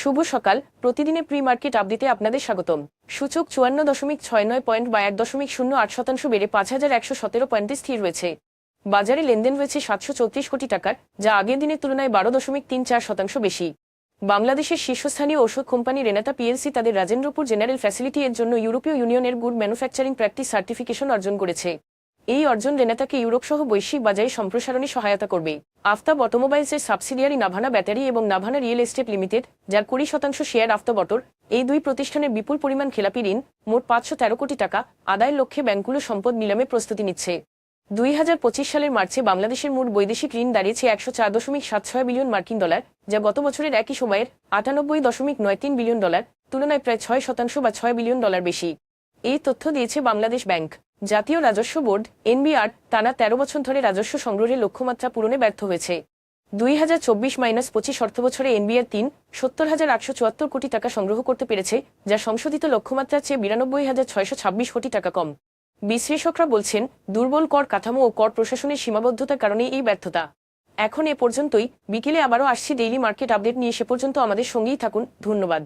শুভ সকাল। প্রতিদিনে pre market আপডেটে আপনাদের স্বাগতম। সূচক চুয়ান্ন দশমিক ছয় নয় পয়েন্ট বা এক দশমিক শূন্য আট শতাংশ বেড়ে পাঁচ হাজার একশো সতেরো পয়েন্টে স্থির রয়েছে। বাজারে লেনদেন হয়েছে সাতশো চৌত্রিশ কোটি টাকার, যা আগের দিনের তুলনায় বারো দশমিক তিন চার শতাংশ বেশি। বাংলাদেশের শীর্ষস্থানীয় ওষুধ কোম্পানি রেনাতা পিএলসি তাদের রাজেন্দ্রপুর জেনারেল ফ্যাসিলিটি এর জন্য ইউরোপীয় ইউনিয়নের গুড ম্যানুফ্যাকচারিং প্র্যাকটিস সার্টিফিকেশন অর্জন করেছে। এই অর্জন রেনাতাকে ইউরোপ সহ বৈশ্বিক বাজারে সম্প্রসারণে সহায়তা করবে। আফতাব অটোমোবাইলসের সাবসিডিয়ারি নাভানা ব্যাটারি এবং নাভানা রিয়েল এস্টেট লিমিটেড, যার কুড়ি শতাংশ শেয়ার আফতাব অটোর, এই দুই প্রতিষ্ঠানের বিপুল পরিমাণ খেলাপি ঋণ, মোট পাঁচশো তেরো কোটি টাকা, আদায়ের লক্ষ্যে ব্যাংকগুলো সম্পদ নিলামে প্রস্তুতি নিচ্ছে। দুই হাজার পঁচিশ সালের মার্চে বাংলাদেশের মোট বৈদেশিক ঋণ দাঁড়িয়েছে একশো চার দশমিক সাত ছয় বিলিয়ন মার্কিন ডলার, যা গত বছরের একই সময়ের আটানব্বই দশমিক নয় তিন বিলিয়ন ডলার, তুলনায় প্রায় ছয় শতাংশ বা ছয় বিলিয়ন ডলার বেশি। এই তথ্য দিয়েছে বাংলাদেশ ব্যাংক। জাতীয় রাজস্ব বোর্ড, এনবিআর, টানা তেরো বছর ধরে রাজস্ব সংগ্রহের লক্ষ্যমাত্রা পূরণে ব্যর্থ হয়েছে। দুই হাজার চব্বিশ মাইনাস পঁচিশ অর্থবছরে এনবিআর তিন, সত্তর হাজার আটশো চুয়াত্তর কোটি টাকা সংগ্রহ করতে পেরেছে, যা সংশোধিত লক্ষ্যমাত্রার চেয়ে বিরানব্বই হাজার ছয়শো ছাব্বিশ কোটি টাকা কম। বিশ্লেষকরা বলছেন, দুর্বল কর কাঠামো ও কর প্রশাসনের সীমাবদ্ধতার কারণে এই ব্যর্থতা। এখন এ পর্যন্তই, বিকেলে আবারও আসছি ডেইলি মার্কেট আপডেট নিয়ে, সে পর্যন্ত আমাদের সঙ্গেই থাকুন, ধন্যবাদ।